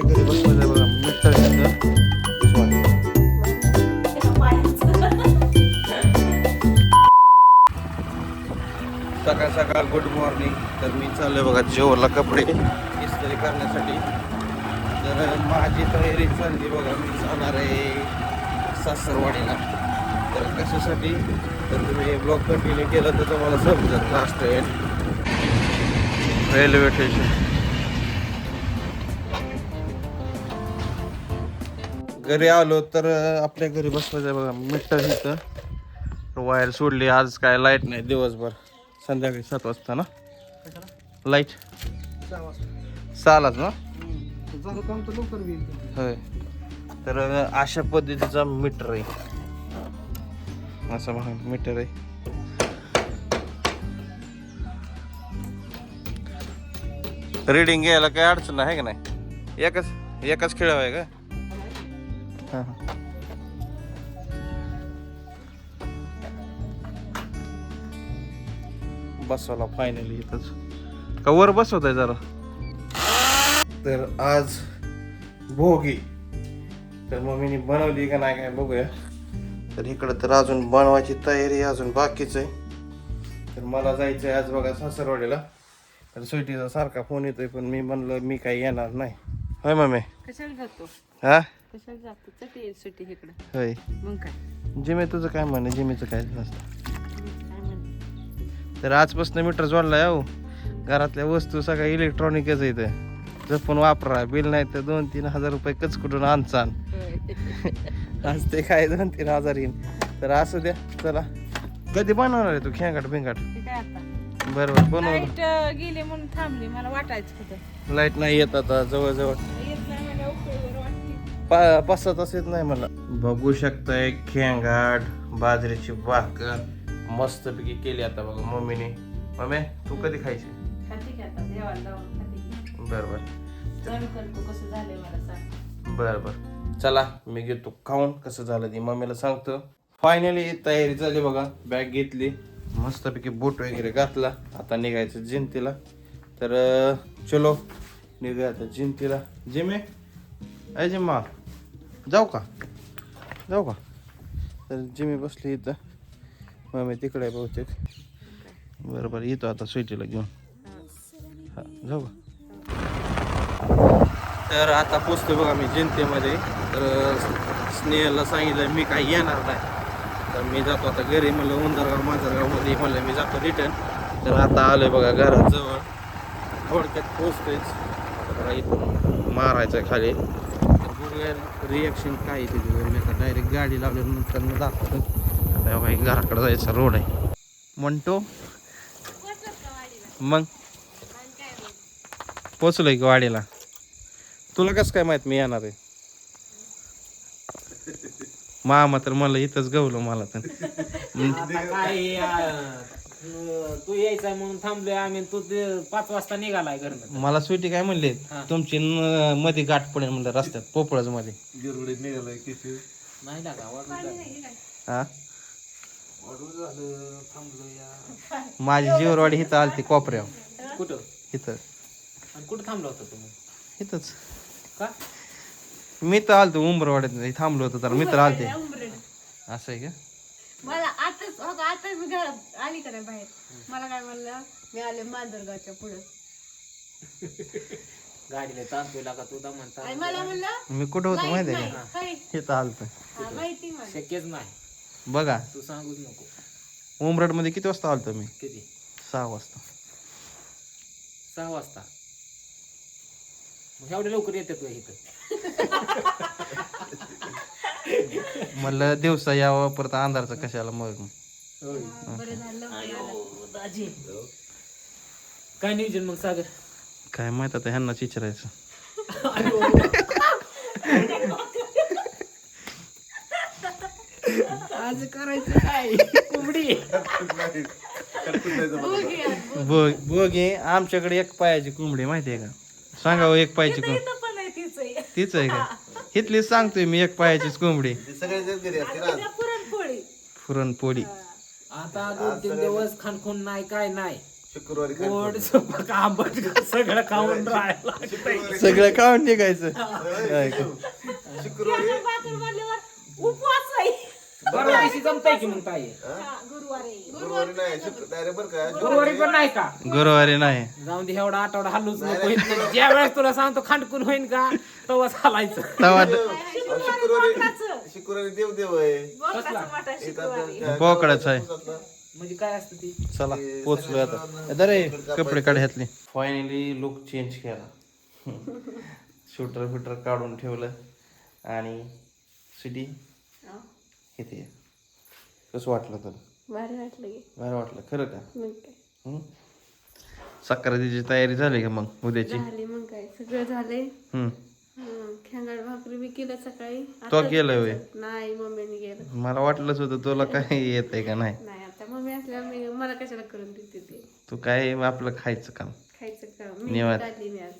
घरी बघा मिस्टर सकाळ सकाळ गुड मॉर्निंग तर मी चाललोय बघा जेवला कपडे. इस्त्री करण्यासाठी. तर माझी तयारी चालली बघा मी जाणार आहे सासरवाडीला. तर कशासाठी? तर तुम्ही ब्लॉग कंटिन्यू केलं तर तुम्हाला समजत लास्ट रेल्वे स्टेशन. घरी आलो तर आपल्या घरी बसवायचं बघा मीटर इथं. वायर सोडली आज काय लाइट नाही दिवसभर. संध्याकाळी सात वाजता ना? लाइट सहालाच ना? होय. तर अशा पद्धतीचा मीटर आहे. असं बघा मीटर आहे. रीडिंग घ्यायला काय अडचण आहे का नाही? एकच एकच खेळ आहे का? हा, हा. बसवला फायनली इथंच. का वर बसवत आहे जरा? तर आज भोगी. तर मम्मीने बनवली का नाही काय बघूया. तर इकडं तर अजून बनवायची तयारी अजून बाकीच आहे. तर मला जायचं आहे आज बघा सासरवाडीला. तर सुट्टीचा सारखा फोन येतोय पण मी म्हणलं मी काही येणार नाही. होय मम्मी कशाला जातो? हा? कशाला जातो? चटी येईल सुट्टी इकडं. होय. मग काय? जिमे तुझं काय म्हणे? जिमेचं काय नसतं. काय म्हणते तर आजपासून मीटर जोडलाय हो. घरातल्या वस्तू सगळ्या इलेक्ट्रॉनिकच आहे इथं. जपून वापरा बिल नाही तर दोन तीन हजार रुपये कच कुठून आणचान आज ते काय दोन तीन हजार येईन. तर असू द्या चला. कधी बनवणार आहे तू खेंगाट बिंगाट बरोबर बनव लाइट गेली म्हणून थांबली मला वाटायचं लाइट नाही येत आता जवळजवळ. येत नाही मला उकळीवर वाटते. पा पाच सात तास येत नाही मला. बघू शकताय खेंगाट बाजरीची भाकर मस्तपैकी केली आता बघा मम्मीने. मम्मी तू कधी खायची? खाते की आता देवाला जाऊन खाते की. बरं बरं चालू करतो कसं झालंय मला सांग. बर बर चला मी घेतो. खाऊन कसं झालं ती मम्मीला सांगतो. फायनली तयारी झाली बघा. बॅग घेतली. मस्तपैकी बूट वगैरे घातला. आता निघायचं जिंतीला. तर चलो निघूया आता जिंतीला. जिमे? अय जिम्मा. जाऊ का? जाऊ का? तर जिमी बसली इथं. मम्मी तिकडे बहुतेक. बरं बरं येतो आता स्वीटीला घेऊन. हा जाऊ का? तर आता पोचतो बघा मी जिंतेमध्ये. तर स्नेहला सांगितलं मी काही येणार नाही. तर मी जातो आता घरी म्हणलं उंदरगाव मांजरगावमध्ये म्हणलं मी जातो रिटर्न तर आता आलोय बघा घराजवळ. थोडक्यात पोचतोयच आता इथून मारायचं आहे खाली. तर रिॲक्शन काय आहे तिथे. मी आता डायरेक्ट गाडी लावल्यानंतर मी दाखवतो आता घराकडे जायचा रोड आहे. म्हणतो मग? पोचलोय की वाडीला. तुला कसं काय माहीत मी येणार आहे? मामा तर मला इथंच गवलं मला तर. आता काय अं, तू यायचा म्हणून थांबलोय आम्ही तू ते पाच वाजता निघालाय घरनं. मला स्वीटी काय म्हणले हा. तुमची न- मध्ये गाठ पडेल म्हणलं रस्त्यात पोपळच मध्ये. नाही लागा हा? झालं थांबलो या. माझी जीवरवाडी इथं आलती कोपऱ्यावर. कुठं? इथं. आणि कुठं थांबलो होता तुम्ही? इथंच. का? मी तर आलतो उंबरवाड्यात. थांबलो होतो तर मित्र आलते असं आहे का? मला आताच अगं आता मी घरात आली का नाही बाहेर? मला काय म्हणलं? मी आले मांजरगावच्या पुढं. गाडीला तांतोय लागा तू दमन आणि मला म्हणलं मी कुठं होतो माहिती आहे का? काय इथं आलतो. हा, माहिती मला शक्यच नाही. बघा. तू सांगूच नको. उमरडमध्ये किती वाजता आलतो मी? किती? सहा वाजता. सहा वाजता. मग एवढ्या लवकर येते तू इथं. म्हणलं दिवसा यावं परत अंधारचं कशाला मग? बरं झालं दाजी. काय नियोजन मग सागर? काय माहीत आता ह्यांनाच विचारायचं. आज करायचं काय? कोंबडी. बघ बघ हे आमच्याकडे एक पायाची कोंबडी माहिती आहे का? सांगा हो, एक पायाची कोंबडी इथं पण आहे तीच आहे. तीच आहे का? इथलीच सांगतोय मी एक पायाचीच कोंबडी. पुरणपोळी. पुरणपोळी. आता दोन तीन दिवस खानखून नाही काय नाही. शुक्रवारी गोड स्वयंपाक आंबट सगळं खाऊन राहायला सगळं खाऊन निघायचं. काय का? शुक्रवारी उपवास आहे. बरोबर दिवशी जमताय की मग काय गुरुवारी गुरुवारी नाही शुक्र डायरेक्ट बरं का गुरुवारी पण नाही का गुरुवारी नाही जाऊन दे एवढा आठवडा हल्लूच नको. ज्या वेळेस तुला सांगतो खांडकून होईन का तेव्हाच हलायचं तवा शुक्रवारी शुक्रवारी देव देव आहे इथं आपलं काय- बोकडाच आहे म्हणजे काय असतं ती चला पोचलोय आता अरे कपडे काढ घातले फायनली लुक चेंज केला शूटर फिटर काढून ठेवलं आणि सिटी इथे ये. कसं वाटलं तर भारी वाटलं की. बरं वाटलं खरं का? मग काय. हं? सक्रातीची तयारी झाली का मग उद्याची? झाले मग काय सगळं झाले हं. खेंगाड भाकरी बी केलं सकाळी. तो होय? नाही मम्मीने गेलं मला वाटलंच होतं तुला काय येत आहे का नाही. नाही आता मम्मी असल्यावर मी मला कशाला करून देते ते? तू काय आपलं खायचं काम? खायचं का मी निवांत. काढली मी आज.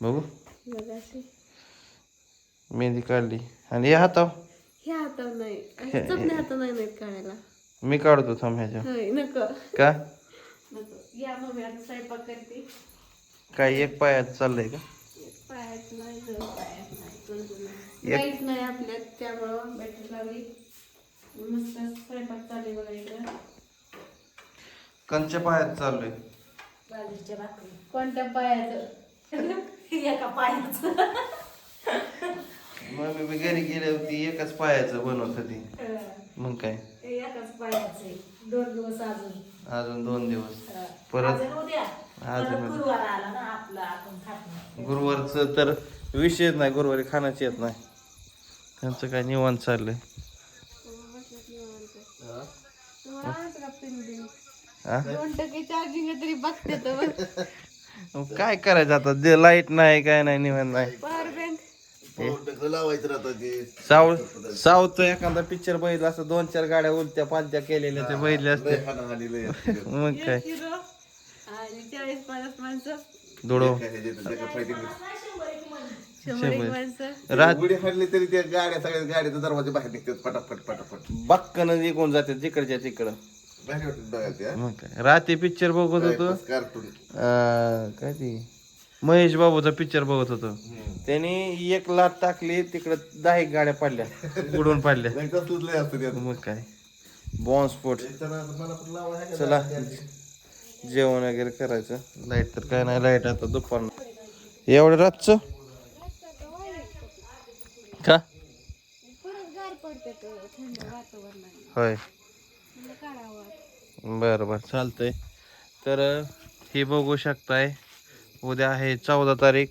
बघू. अशी. मेहंदी काढली. आणि हे हाताव हे हातावर नाही. हातात नाही नाहीत काढायला. मी काढतो थांब ह्याच्या नको. का? नको. या आता स्वयंपाक करते. काय एक पायात चाललंय का? पायात नाही जर पायात नाही कोणतं नाही. लाइट नाही आपल्यात त्यामुळं बॅटरी लावली. मस्त स्वयंपाक चालू आहे बघा इकडं. कंच्या पायात चाललोय. बाजरीच्या भाकरी. कोणत्या पायाचं एका पायाचं मग मी घरी गेले होती एकाच पायाचं बनवत होती. मग काय? पायाचं आहे. दोन दिवस अजून. अजून दोन दिवस. परत अजून उद्या. अजून परत उद्या. गुरुवार आला ना आपला आपण खात नाही. गुरुवारचं तर विषयच नाही गुरुवारी खाण्याची येत नाही. त्यांचं काय निवांत चाललंय? हा? दोन टक्के चार्जिंग तरी बघते तर मग काय करायचं आता? जे लाइट नाही काय नाही निवांत नाही. लावायचं राहतं ते. साऊ साऊथ एखादा पिक्चर बघितला असं दोन चार गाड्या उलट्या पालत्या केलेल्या ते बघितले असते लय हाणाहाणी लय असते. मग काय? आणि चाळीस पन्नास माणसं. हे तरी त्या गाड्या सगळ्या गाड्याचा दरवाजा बाहेर निघतात पटापट पटापट. बक्कन निघून जाते जिकडच्या तिकडं. त्या. मग काय? रात्री पिक्चर बघत होतो. कार्टून काय ती? महेश बाबूचा पिक्चर बघत होतो. त्यांनी एक लाट टाकली तिकडं दहा एक गाड्या पडल्या. उडून पडल्या. मग काय? बॉम्ब स्फोट? चला. जेवण वगैरे करायचं. लाइट तर काय नाही लाइट आता दुपार. एवढं रातचं? का? परत गार पडते थंड वातावरणाने होय. बरं बरं चालतंय. तर हे बघू शकताय. उद्या आहे चौदा तारीख.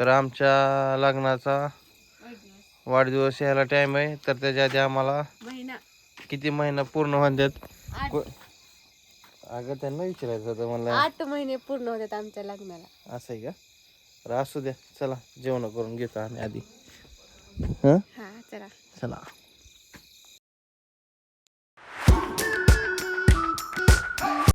तर आमच्या लग्नाचा वाढदिवस यायला टाइम आहे. तर त्याच्या आधी आम्हाला किती महिना पूर्ण को- अगं त्यांना विचारायचं होतं मला आठ महिने पूर्ण होतात आमच्या लग्नाला. असं आहे का? तर असू द्या. चला जेवण करून घेतो आम्ही आधी. हं हा चला. चला.